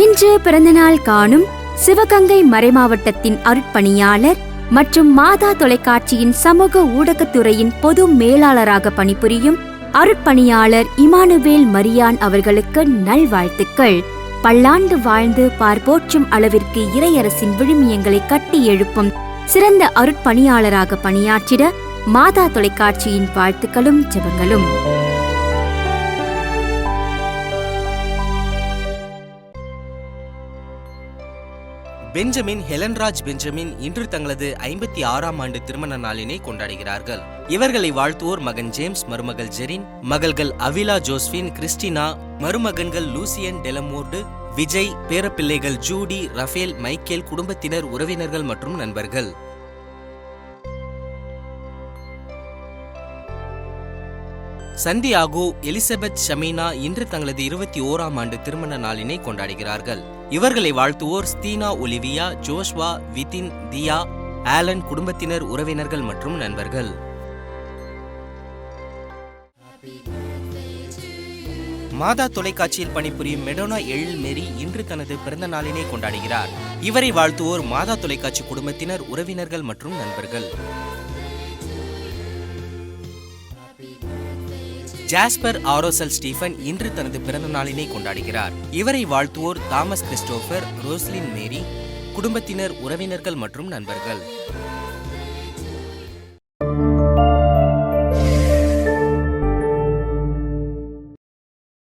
இன்று பிறந்தநாள் காணும் சிவகங்கை மறைமாவட்டத்தின் அருட்பணியாளர் மற்றும் மாதா தொலைக்காட்சியின் சமூக ஊடகத்துறையின் பொது மேலாளராக பணிபுரியும் அருட்பணியாளர் இமானுவேல் மரியான் அவர்களுக்கு நல்வாழ்த்துக்கள். பல்லாண்டு வாழ்ந்து பார்போற்றும் அளவிற்கு இறையரசின் விழுமியங்களை கட்டி எழுப்பும் சிறந்த அருட்பணியாளராக பணியாற்றிட மாதா தொலைக்காட்சியின் வாழ்த்துக்களும் ஜெபங்களும். பெஞ்சமின் ஹெலன்ராஜ் பெஞ்சமின் இன்று தங்களது ஐம்பத்தி ஆறாம் ஆண்டு திருமண நாளினை கொண்டாடுகிறார்கள். இவர்களை வாழ்த்துவோர் மகன் ஜேம்ஸ் மருமகள் ஜெரின் மகள்கள் அவிலா ஜோஸ்பின் கிறிஸ்டினா மருமகன்கள் லூசியன் டெலமோர்டு விஜய் பேரப்பிள்ளைகள் ஜூடி ரஃபேல் மைக்கேல் குடும்பத்தினர் உறவினர்கள் மற்றும் நண்பர்கள். சந்தியாகோ எலிசபெத் ஷமீனா இன்று தங்களது இருபத்தி ஓராம் ஆண்டு திருமண நாளினை கொண்டாடுகிறார்கள். இவர்களை வாழ்த்துவோர் ஸ்தீனா Olivia Joshua Vithin Diya Alan குடும்பத்தினர் உறவினர்கள் மற்றும் நண்பர்கள். மாதா தொலைக்காட்சியில் பணிபுரியும் மெடோனா எழில் மேரி இன்று தனது பிறந்த நாளினை கொண்டாடுகிறார். இவரை வாழ்த்துவோர் மாதா தொலைக்காட்சி குடும்பத்தினர் உறவினர்கள் மற்றும் நண்பர்கள். ஜாஸ்பர் ஆரோசல் ஸ்டீஃபன் இன்று தனது பிறந்த நாளினை கொண்டாடுகிறார். இவரை வாழ்த்துவோர் தாமஸ் கிறிஸ்டோபர் ரோஸ்லின் மேரி குடும்பத்தினர் உறவினர்கள் மற்றும் நண்பர்கள்.